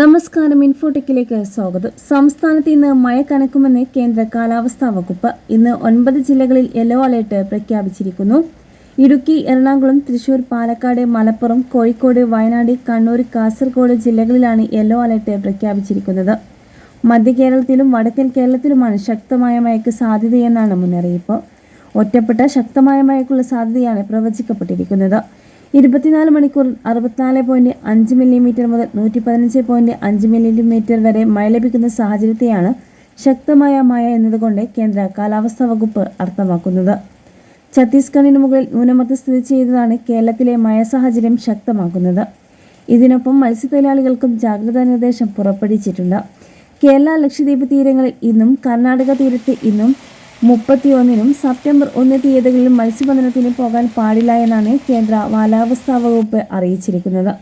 നമസ്കാരം ഇൻഫോടെക്കിലേക്ക് സ്വാഗതം. സംസ്ഥാനത്ത് ഇന്ന് മഴ കനക്കുമെന്ന് കേന്ദ്ര കാലാവസ്ഥാ വകുപ്പ് ഇന്ന് ഒൻപത് ജില്ലകളിൽ യെല്ലോ അലേർട്ട് പ്രഖ്യാപിച്ചിരിക്കുന്നു. ഇടുക്കി എറണാകുളം തൃശൂർ പാലക്കാട് മലപ്പുറം കോഴിക്കോട് വയനാട് കണ്ണൂർ കാസർഗോഡ് ജില്ലകളിലാണ് യെല്ലോ അലേർട്ട് പ്രഖ്യാപിച്ചിരിക്കുന്നത്. മധ്യ കേരളത്തിലും വടക്കൻ കേരളത്തിലുമാണ് ശക്തമായ മഴയ്ക്ക് സാധ്യതയെന്നാണ് മുന്നറിയിപ്പ്. ഒറ്റപ്പെട്ട ശക്തമായ മഴയ്ക്കുള്ള സാധ്യതയാണ് പ്രവചിക്കപ്പെട്ടിരിക്കുന്നത്. ഇരുപത്തിനാല് മണിക്കൂർ അറുപത്തിനാല് പോയിന്റ് അഞ്ച് മില്ലിമീറ്റർ മുതൽ നൂറ്റി പതിനഞ്ച് പോയിന്റ് അഞ്ച് മില്ലിമീറ്റർ വരെ മഴ ലഭിക്കുന്ന സാഹചര്യത്തെയാണ് ശക്തമായ മഴ എന്നതുകൊണ്ട് കേന്ദ്ര കാലാവസ്ഥാ വകുപ്പ് അർത്ഥമാക്കുന്നത്. ഛത്തീസ്ഗഡിന് മുകളിൽ ന്യൂനമർദ്ദം സ്ഥിതി ചെയ്തതാണ് കേരളത്തിലെ മഴ സാഹചര്യം ശക്തമാക്കുന്നത്. ഇതിനൊപ്പം മത്സ്യത്തൊഴിലാളികൾക്കും ജാഗ്രതാ നിർദ്ദേശം പുറപ്പെടുവിച്ചിട്ടുണ്ട്. കേരള ലക്ഷദ്വീപ് തീരങ്ങളിൽ ഇന്നും കർണാടക തീരത്ത് ഇന്നും മുപ്പത്തിയൊന്നിനും സെപ്റ്റംബർ ഒന്ന് തീയതികളിലും മത്സ്യബന്ധനത്തിന് പോകാൻ പാടില്ല എന്നാണ് കേന്ദ്ര കാലാവസ്ഥാ വകുപ്പ് അറിയിച്ചിരിക്കുന്നത്.